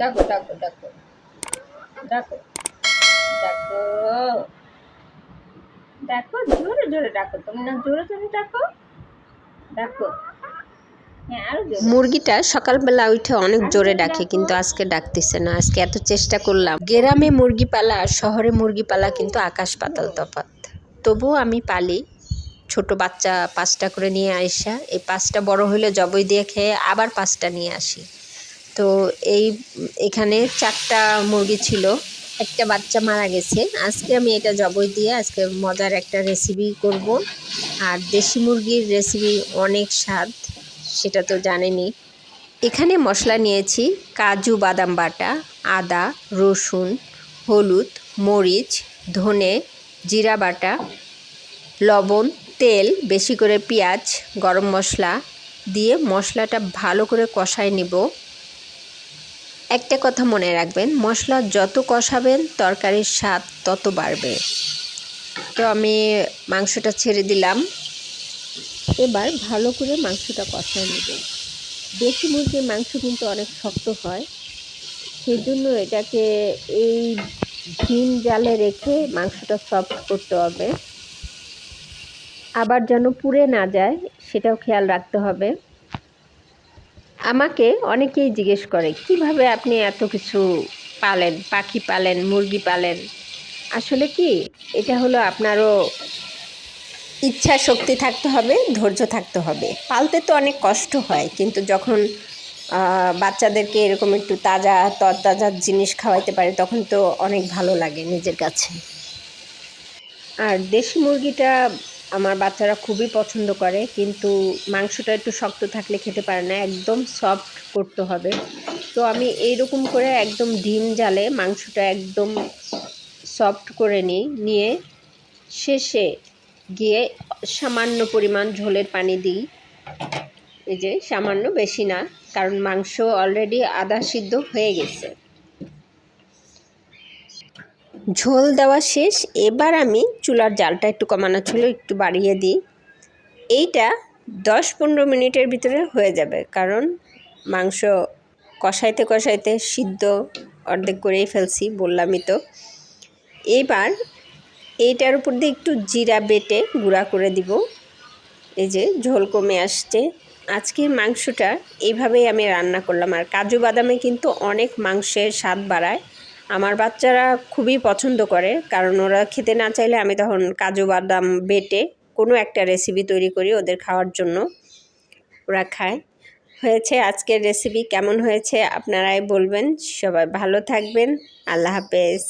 ডাকো ডাকো ডাকো ডাকো ডাকো ডাকো জোরে জোরে ডাকো তুমি না জোরে জোরে ডাকো ডাকো হ্যাঁ মুরগিটা সকালবেলা উঠে অনেক জোরে ডাকে কিন্তু আজকে ডাকতেছে না। আজকে এত চেষ্টা করলাম। গ্রামে মুরগি পালা আর শহরে মুরগি পালা কিন্তু আকাশ পাতাল তফাৎ। তবুও আমি পালি। ছোট বাচ্চা পাঁচটা করে নিয়ে আইসা। এই পাঁচটা বড় হলে জবই দিয়ে খেয়ে আবার পাঁচটা নিয়ে আসি। তো এই এখানে চারটা মুরগি ছিল। একটা বাচ্চা মারা গেছে। আজকে আমি এটা জবই দিয়ে আজকে মজার একটা রেসিপি করব। আর দেশি মুরগির রেসিপি অনেক স্বাদ, সেটা তো জানেনই। এখানে মশলা নিয়েছি কাজু বাদাম বাটা, আদা, রসুন, হলুদ, মরিচ, ধনে, জিরা বাটা, লবণ, তেল, বেশি করে পেঁয়াজ, গরম মশলা দিয়ে মশলাটা ভালো করে কষায় নিব। একটা কথা মনে রাখবেন, মশলা যত কষাবেন, তরকারির স্বাদ তত বাড়বে। তো আমি মাংসটা ছেড়ে দিলাম। এবার ভালো করে মাংসটা কষায় নেব। দেশি মুরগির মাংস কিন্তু অনেক শক্ত হয়। সেই জন্য এটাকে এই ডিম জালে রেখে মাংসটা সফট করতে হবে। আবার যেন পুড়ে না যায়, সেটাও খেয়াল রাখতে হবে। আমাকে অনেকেই জিজ্ঞেস করে, কীভাবে আপনি এত কিছু পালেন? পাখি পালেন? মুরগি পালেন? আসলে কি, এটা হলো আপনারও ইচ্ছা, শক্তি থাকতে হবে, ধৈর্য থাকতে হবে। পালতে তো অনেক কষ্ট হয়, কিন্তু যখন বাচ্চাদেরকে এরকম একটু তাজা, তরতাজা জিনিস খাওয়াইতে পারে, তখন তো অনেক ভালো লাগে নিজের কাছে। আর দেশি মুরগিটা আমার বাচ্চারা খুবই পছন্দ করে, কিন্তু মাংসটা একটু শক্ত থাকলে খেতে পারে না, একদম সফট করতে হবে। তো আমি এইরকম করে একদম ডিম জালে মাংসটা একদম সফট করে নিই, নিয়ে শেষে গিয়ে সামান্য পরিমাণ ঝোলের পানি দিই। এই যে, সামান্য বেশি না, কারণ মাংস অলরেডি আধা সিদ্ধ হয়ে গেছে। ঝোল দেওয়া শেষ। এবার আমি চুলার জালটা একটু কমানো ছিল, একটু বাড়িয়ে দিই। এইটা দশ পনেরো মিনিটের ভিতরে হয়ে যাবে, কারণ মাংস কষাইতে কষাইতে সিদ্ধ অর্ধেক করেই ফেলছি, বললামই তো। এবার এইটার উপর দিয়ে একটু জিরা বেটে গুঁড়া করে দিব। এই যে ঝোল কমে আসছে। আজকের মাংসটা এইভাবেই আমি রান্না করলাম, আর কাজু বাদামে কিন্তু অনেক মাংসের স্বাদ বাড়ায়। আমার বাচ্চারা খুবই পছন্দ করে, কারণ ওরা খেতে না চাইলে আমি তখন কাজু বাদাম বেটে কোনো একটা রেসিপি তৈরি করি ওদের খাওয়ার জন্য। ওরা খায়। হয়েছে আজকের রেসিপি কেমন হয়েছে আপনারাই বলবেন। সবাই ভালো থাকবেন। আল্লাহ হাফেজ।